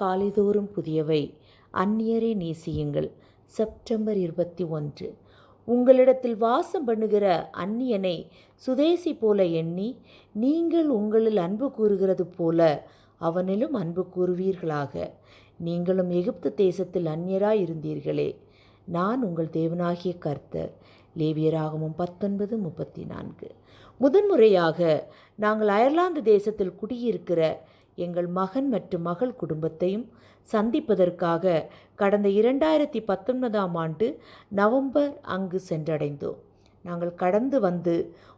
காலைதோறும் புதியவை. அந்நியரை நேசியுங்கள். செப்டம்பர் இருபத்தி ஒன்று. உங்களிடத்தில் வாசம் பண்ணுகிற அந்நியனை சுதேசி போல எண்ணி நீங்கள் உங்களில் அன்பு கூறுகிறது போல அவனிலும் அன்பு கூறுவீர்களாக. நீங்களும் எகிப்து தேசத்தில் அந்நியராய் இருந்தீர்களே நான் உங்கள் தேவனாகிய கர்த்தர். லேவியராகவும் பத்தொன்பது முப்பத்தி நான்கு முதன்முறையாக நாங்கள் அயர்லாந்து தேசத்தில் குடியிருக்கிற எங்கள் மகன் மற்றும் மகள் குடும்பத்தையும் சந்திப்பதற்காக கடந்த இரண்டாயிரத்தி பத்தொன்பதாம் ஆண்டு நவம்பர் அங்கு சென்றடைந்தோம். நாங்கள் கடந்து வந்து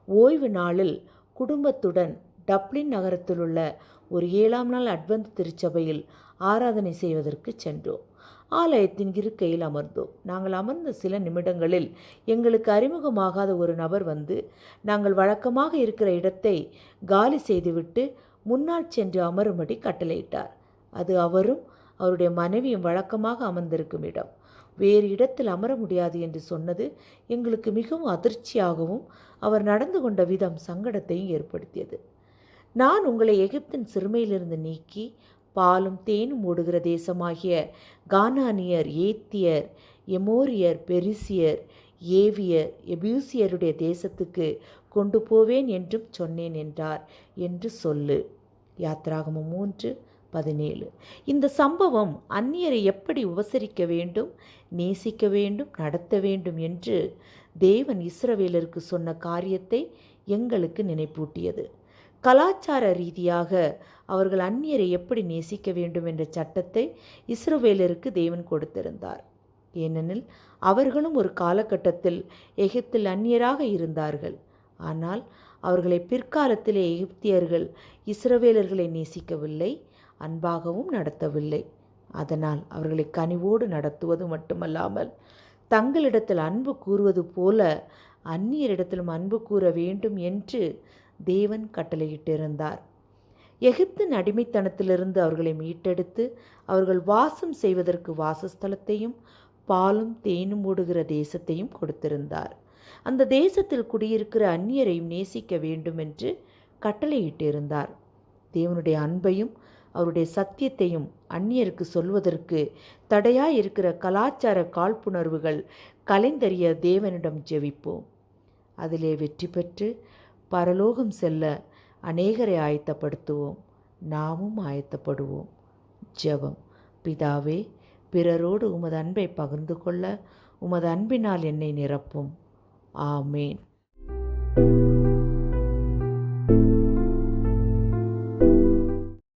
ஓய்வு நாளில் குடும்பத்துடன் டப்ளின் நகரத்தில் உள்ள ஒரு ஏழாம் நாள் அட்வந்த் திருச்சபையில் ஆராதனை செய்வதற்கு சென்றோம். ஆலயத்தின் இருக்கையில் அமர்ந்தோம். நாங்கள் அமர்ந்த சில நிமிடங்களில் எங்களுக்கு அறிமுகமாகாத ஒரு நபர் வந்து நாங்கள் வழக்கமாக இருக்கிற இடத்தை காலி செய்துவிட்டு முன்னால் சென்று அமரும்படி கட்டளையிட்டார். அது அவரும் அவருடைய மனைவியும் வழக்கமாக அமர்ந்திருக்கும் இடம். வேறு இடத்தில் அமர முடியாது என்று சொன்னது எங்களுக்கு மிகவும் அதிர்ச்சியாகவும் அவர் நடந்து கொண்ட விதம் சங்கடத்தையும் ஏற்படுத்தியது. நான் உங்களை எகிப்தின் சிறுமையிலிருந்து நீக்கி பாலும் தேனும் ஓடுகிற தேசமாகிய கானானியர் ஏத்தியர் எமோரியர் பெரிசியர் ஏவியர் எபியூசியருடைய தேசத்துக்கு கொண்டு போவேன் என்றும் சொன்னேன் என்றார். என்று சொல்லு. யாத்ராகமம் மூன்று பதினேழு. இந்த சம்பவம் அந்நியரை எப்படி உபசரிக்க வேண்டும் நேசிக்க வேண்டும் நடத்த வேண்டும் என்று தேவன் இஸ்ரவேலருக்கு சொன்ன காரியத்தை எங்களுக்கு நினைப்பூட்டியது. கலாச்சார ரீதியாக அவர்கள் அந்நியரை எப்படி நேசிக்க வேண்டும் என்ற சட்டத்தை இஸ்ரோவேலருக்கு தேவன் கொடுத்திருந்தார். ஏனெனில் அவர்களும் ஒரு காலகட்டத்தில் எகிப்தில் அந்நியராக இருந்தார்கள். ஆனால் அவர்களை பிற்காலத்திலே எகிப்தியர்கள் இஸ்ரவேலர்களை நேசிக்கவில்லை அன்பாகவும் நடத்தவில்லை. அதனால் அவர்களை கனிவோடு நடத்துவது மட்டுமல்லாமல் தங்களிடத்தில் அன்பு கூறுவது போல அந்நியரிடத்திலும் அன்பு கூற வேண்டும் என்று தேவன் கட்டளையிட்டிருந்தார். எகிப்தின் அடிமைத்தனத்திலிருந்து அவர்களை மீட்டெடுத்து அவர்கள் வாசம் செய்வதற்கு வாசஸ்தலத்தையும் பாலும் தேனும் ஓடுகிற தேசத்தையும் கொடுத்திருந்தார். அந்த தேசத்தில் குடியிருக்கிற அந்நியரையும் நேசிக்க வேண்டும் என்று கட்டளையிட்டிருந்தார். தேவனுடைய அன்பையும் அவருடைய சத்தியத்தையும் அந்நியருக்கு சொல்வதற்கு தடையாக இருக்கிற கலாச்சார காழ்ப்புணர்வுகள் கலைந்தறிய தேவனிடம் ஜெபிப்போம். அதிலே வெற்றி பெற்று பரலோகம் செல்ல அநேகரை ஆயத்தப்படுத்துவோம். நாமும் ஆயத்தப்படுவோம். ஜெபம். பிதாவே பிறரோடு உமது அன்பை பகிர்ந்து கொள்ள உமது அன்பினால் என்னை நிரப்பும். ஆமேன்.